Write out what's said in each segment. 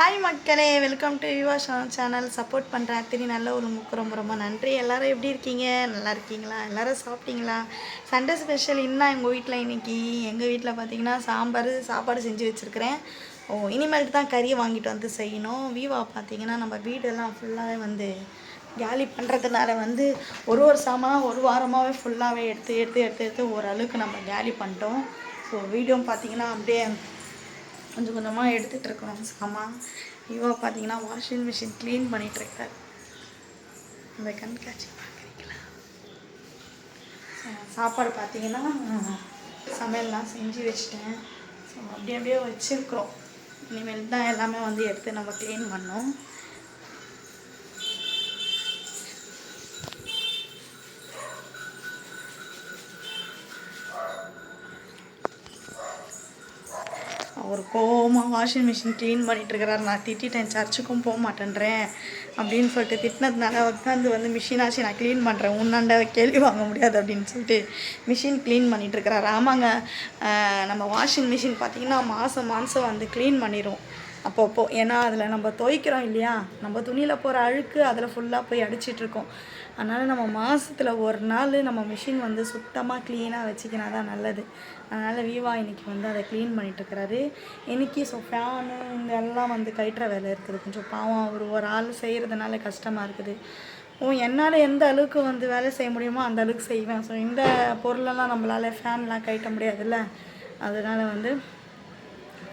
Hi மக்களே welcome to Yuva channel support பண்ணுற அத்தனை நல்ல உங்களுக்கு ரொம்ப ரொம்ப நன்றி. எல்லாரும் எப்படி இருக்கீங்க? நல்லா இருக்கீங்களா? எல்லாரும் சாப்பிட்டீங்களா? சண்டே ஸ்பெஷல் இன்னும் எங்கள் வீட்டில் இன்னைக்கு எங்கள் வீட்டில் பார்த்தீங்கன்னா சாம்பார் சாப்பாடு செஞ்சு வச்சுருக்கிறேன். ஓ இனிமேல்ட்டு தான் கறியை வாங்கிட்டு வந்து செய்யணும். வீவா பார்த்தீங்கன்னா நம்ம வீடெல்லாம் ஃபுல்லாகவே வந்து காலி பண்ணுறதுனால வந்து ஒரு ஒரு சாமான் ஒரு வாரமாகவே ஃபுல்லாகவே எடுத்து எடுத்து எடுத்து எடுத்து ஓரளவுக்கு நம்ம காலி பண்ணிட்டோம். ஸோ வீடியோ பார்த்தீங்கன்னா அப்படியே கொஞ்சம் கொஞ்சமாக எடுத்துகிட்டு இருக்கிறோம் சாமான் ஐயோ பார்த்தீங்கன்னா வாஷிங் மிஷின் க்ளீன் பண்ணிகிட்ருக்கார் அந்த கண்காட்சி பார்க்குறீங்களா சாப்பாடு பார்த்தீங்கன்னா சமையல்லாம் செஞ்சு வச்சிட்டேன். ஸோ அப்படியே அப்படியே வச்சுருக்குறோம். இனிமேல் தான் எல்லாமே வந்து எடுத்து நம்ம க்ளீன் பண்ணோம் அவர் கோவமாக வாஷிங் மிஷின் க்ளீன் பண்ணிட்டுருக்கிறார். நான் திட்டிட்டேன் சர்ச்சுக்கும் போக மாட்டேன்றேன் அப்படின்னு சொல்லிட்டு திட்டினதுனால உட்காந்து வந்து மிஷினாச்சு நான் க்ளீன் பண்ணுறேன் உன்னாண்ட கேள்வி வாங்க முடியாது அப்படின்னு சொல்லிட்டு மிஷின் க்ளீன் பண்ணிட்டு இருக்கிறாரு ஆமாங்க நம்ம வாஷிங் மிஷின் பார்த்தீங்கன்னா மாதம் மாதம் வந்து க்ளீன் பண்ணிடும் அப்பப்போ ஏன்னா அதில் நம்ம துவைக்கிறோம் இல்லையா? நம்ம துணியில் போகிற அழுக்கு அதில் ஃபுல்லாக போய் அடிச்சிட்ருக்கோம் அதனால் நம்ம மாதத்தில் ஒரு நாள் நம்ம மிஷின் வந்து சுத்தமாக க்ளீனாக வச்சுக்கினா தான் நல்லது. அதனால் வீவா இன்னைக்கு வந்து அதை க்ளீன் பண்ணிட்டுருக்கிறாரு இன்றைக்கி ஸோ ஃபேனு இந்த எல்லாம் வந்து கயிற்ற வேலை இருக்குது. கொஞ்சம் பாவம் அவர் ஒரு ஆள் செய்கிறதுனால கஷ்டமாக இருக்குது. ஓ என்னால் எந்த அளவுக்கு வந்து வேலை செய்ய முடியுமோ அந்த அளவுக்கு செய்வேன். ஸோ இந்த பொருளெல்லாம் நம்மளால் ஃபேன்லாம் கட்ட முடியாதுல்ல. அதனால் வந்து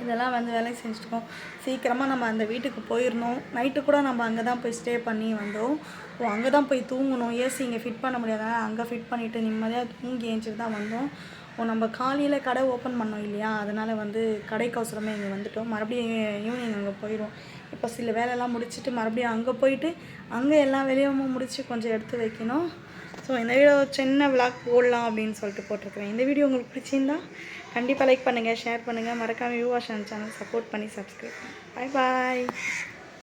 இதெல்லாம் வந்து வேலைக்கு செஞ்சுருக்கோம் சீக்கிரமாக நம்ம அந்த வீட்டுக்கு போயிடணும் நைட்டு கூட நம்ம அங்கே தான் போய் ஸ்டே பண்ணி வந்தோம். ஓ அங்கே தான் போய் தூங்கணும். ஏசி இங்கே ஃபிட் பண்ண முடியாதனால அங்கே ஃபிட் பண்ணிவிட்டு நிம்மதியாக தூங்கி ஏஞ்சிட்டு தான் வந்தோம். ஓ நம்ம காலையில் கடை ஓப்பன் பண்ணோம் இல்லையா? அதனால் வந்து கடைக்கு அவசரமே இங்கே வந்துட்டோம். மறுபடியும் ஈவினிங் அங்கே போயிடும் இப்போ சில வேலையெல்லாம் முடிச்சுட்டு மறுபடியும் அங்கே போயிட்டு அங்கே எல்லா வேலையும் முடித்து கொஞ்சம் எடுத்து வைக்கணும். ஸோ இந்த வீடியோ சின்ன விளாக் போடலாம் அப்படின்னு சொல்லிட்டு போட்டிருக்கிறேன். இந்த வீடியோ உங்களுக்கு பிடிச்சிருந்தா கண்டிப்பாக லைக் பண்ணுங்கள் ஷேர் பண்ணுங்கள் மறக்காமல் யூவா சேனல் சப்போர்ட் பண்ணி சப்ஸ்கிரைப் பாய் பாய்